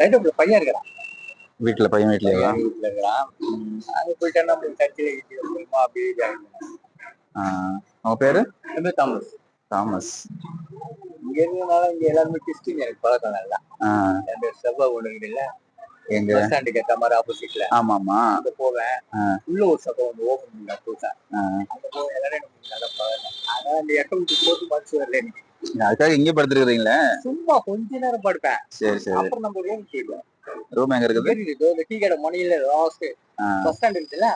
Right பையன் இருக்கிறான். வீட்டுல பையன் வீட்லயா வீட்டுல இருக்கிறான். அங்க போயிட்டா நம்ம சர்ச்சில் கிட்டி அப்படியே உங்க பேரு? தாமஸ். தாமஸ். இங்க இருந்ததுனால இங்க எல்லாருமே கிறிஸ்டின் எனக்கு பழக்கம் நல்லா. ஆஹ் அந்த செவ்வாய் ஒண்ணு இருக்குல்ல எங்க? பஸ் ஸ்டாண்டுக்கு ஏத்த மாதிரி ஆப்போசிட்ல ஆமாமா அங்க போவேன். உள்ள ஒரு சபை வந்து ஓபன் பண்ணா புதுசா. ஆஹ் அங்க போய் எல்லாரும் எனக்கு நல்லா பழக்கம். ஆனா அந்த இடத்த விட்டு போட்டு மனசு வரல எனக்கு அதுக்காக இங்க படுத்துருக்கீங்களே சும்மா கொஞ்ச நேரம் படுப்பேன். சரி சரி. அப்புறம் நம்ம ரூம் போயிடுவோம். ரூம் எங்க இருக்குது? டீ கடை மணியில லாஸ்ட் பஸ் ஸ்டாண்ட் இருக்குல்ல.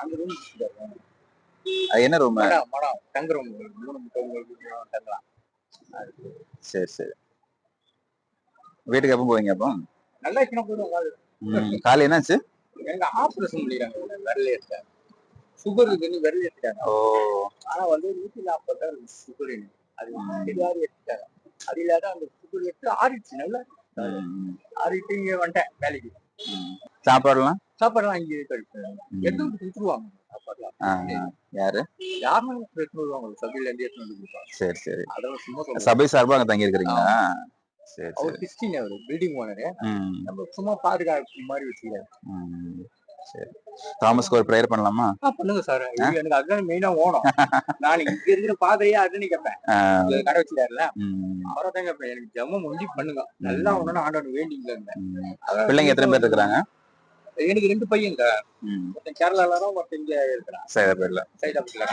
அங்க ரூம் அது என்ன ரூம் மடம் மடம் தங்குறோம் மூணு தங்கலாம். சரி சரி. வீட்டுக்கு எப்போ போவீங்க அப்போ? நல்லா சின்ன போயிடுவோம் ம், காலை என்னாச்சு? எங்க ஆபரேஷன் பண்ணிடுறாங்க விரல சுகர் இருக்குன்னு விரல எடுத்துட்டாங்க ஓ. ஆனா வந்து நூத்தி நாற்பத்தாறு சுகர் அது தெரியாது எடுத்துட்டாங்க. அது இல்லாத அந்த சுகர் எடுத்து ஆறிடுச்சு நல்லா ஆறிட்டு இங்க வந்துட்டேன் வேலைக்கு. சாப்பாடுலாம்? சாப்பாடுலாம் இங்கே. எடுத்து கொடுத்துருவாங்க யாரு? யாருமே எடுத்துன்னு வருவாங்க சபையில இருந்து எடுத்துன்னு வந்து கொடுப்பாங்க. சரி சரி. அதெல்லாம் சும்மா சொல்லுவாங்க சபை சார்பா அங்க தங்கி இருக்கிறீங்களா சரி அவர் கிறிஸ்டின் அவரு பில்டிங் ஓனரு ம், நம்ம சும்மா பாதுகாப்பு மாதிரி வச்சுக்கிறாரு. சரி. தாமஸ்க்கு ஒரு ப்ரேயர் பண்ணலாமா? பண்ணுங்க சார். எனக்கு அதுதான் மெயினா ஓணும் நான் இங்க இருக்கிற பாதையே அதுன்னு கேட்பேன் கடை வச்சுட்டாருல ம், அவரை தான் கேட்பேன் எனக்கு ஜெபம் முடிஞ்சு பண்ணுங்க. நல்லா ஒண்ணு ஆண்டவன் வேண்டிங்க பிள்ளைங்க எத்தனை பேர் இருக்கிறாங்க? எனக்கு ரெண்டு ம், ஒருத்தன் கேரளால ஒருத்தன் இங்க இருக்கிறான். சரி பேர்ல சைதாபுல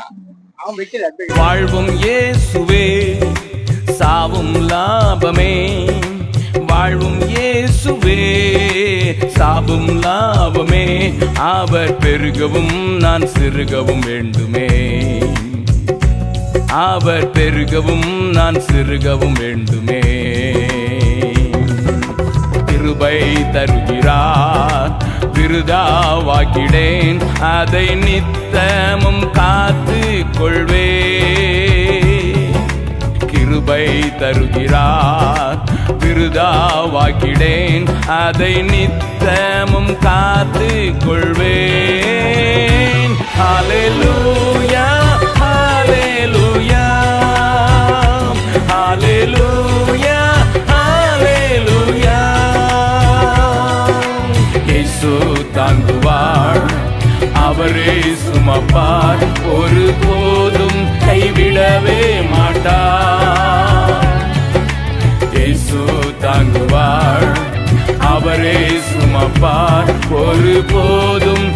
அவன் வைக்கல. வாழ்வும் இயேசுவே சாவும் லாபமே. வாழும் இயேசுவே. சாபும் லாபமே. அவர் பெருகவும் நான் சிறுகவும் வேண்டுமே. அவர் பெருகவும் நான் சிறுகவும் வேண்டுமே. கிருபை தருகிறார் விருதாவாக்கிடேன் அதை நித்தமும் காத்து கொள்வே கிருபை தருகிறார் விருதாவாக்கிடேன் அதை நித்தமும் காத்து கொள்வேன் ஹalleluya ஹalleluya ஹalleluya ஹalleluya. இயேசு தாங்குவார் அவரே சுமப்பார். ஒரு போதும் கைவிடவே இயேசு தாங்குவார். அவரே சுமப்பார். ஒரு போதும்